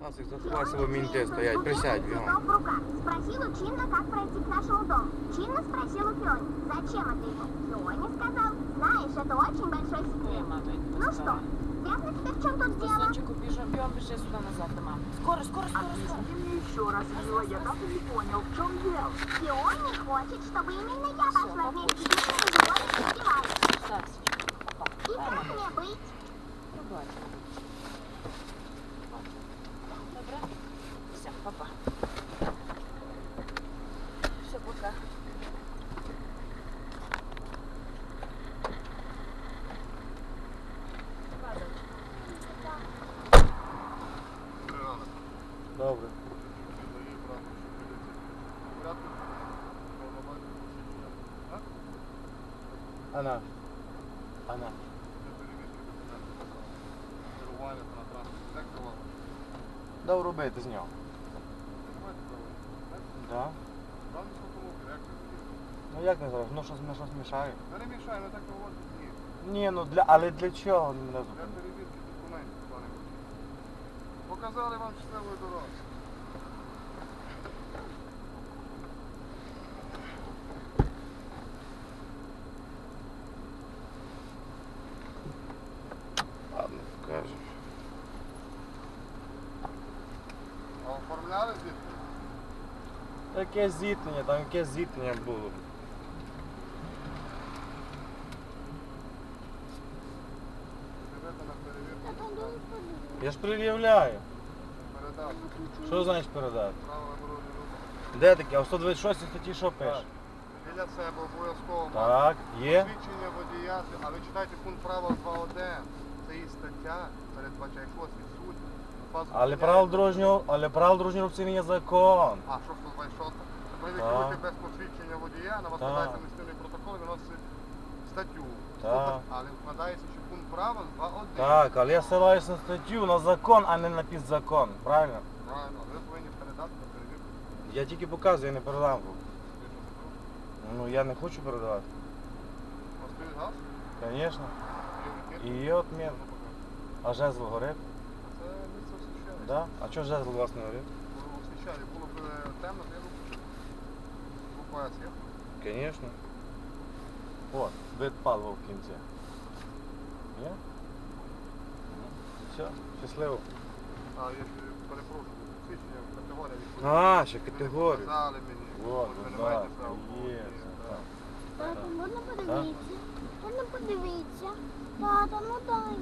Тасик, заховайся, бо мінти стоять, присядь, бігом. Цветов в руках. Спросил у Чинна, как пройти к нашему дому. Чинна спросил у Фиони, зачем это ему. Фиони сказал, знаешь, это очень большой Ні, секрет. мама, я не Ну что, знаю. ясно тебе, в чем тут дело? Сончику біжав, бігом біжи сюди назад до мами. Скоро, скоро, скоро, скоро. Объясните мне еще раз, милая, я так и не понял, в чем дело. Фиони хочет, чтобы именно я Всё, пошла вместе Добре. Ана. Ана. Дав робити з нього. Да. Ну як не зараз? Ну щось ми щось мішає. Я не мішаю, не так проводити ні. Ні, ну для. Але для чого? Не Для зупинити? Показали вам щасливої дороги. Ладно, покажемо. А оформляли звідти? Яке зіткнення, там яке зіткнення було. Живете на перевірку. Я ж пред'являю. Що значить передати? Де таке? А в 126 статті що пише? Біля себе обов'язково Так, є. Посвідчення водія, а ви читайте пункт правил 2.1. Це і стаття передбачає, якщо у вас відсутні. Але правил дорожнього, але правил дорожнього руху це не є закон. А що 126? Ви Так. керуєте без посвідчення водія, на вас Так. складається адміністративний протокол, і виносить статтю. Так. Але вкладається, що пункт правил 2.1. Так, але я ссилаюсь на статтю, на закон, а не на підзакон. Правильно? Правильно, ви повинні передати на перевірку. Я тільки показую, я не передам. Ви що, запрошуєте? Ну я не хочу передавати. У вас стоїть газ? Звісно. Є І вихід? є отмін. Ну, покажи. А жезл горить? Це місце освіщає. Да? А чого жезл у вас не горить? Коли освіщає, було б е, темно, то я б включив. УПС є? Звісно. От, вид палива в кінці. Є? Ну, Все, щасливо. А, я ще перепрошую, свідчення категорія відповідає. А, ще категорія. не мені. Вот, ви не будь маєте ласка, права. є. Це так. Тато, можна подивитися? Можна подивитися? Тато, ну дай.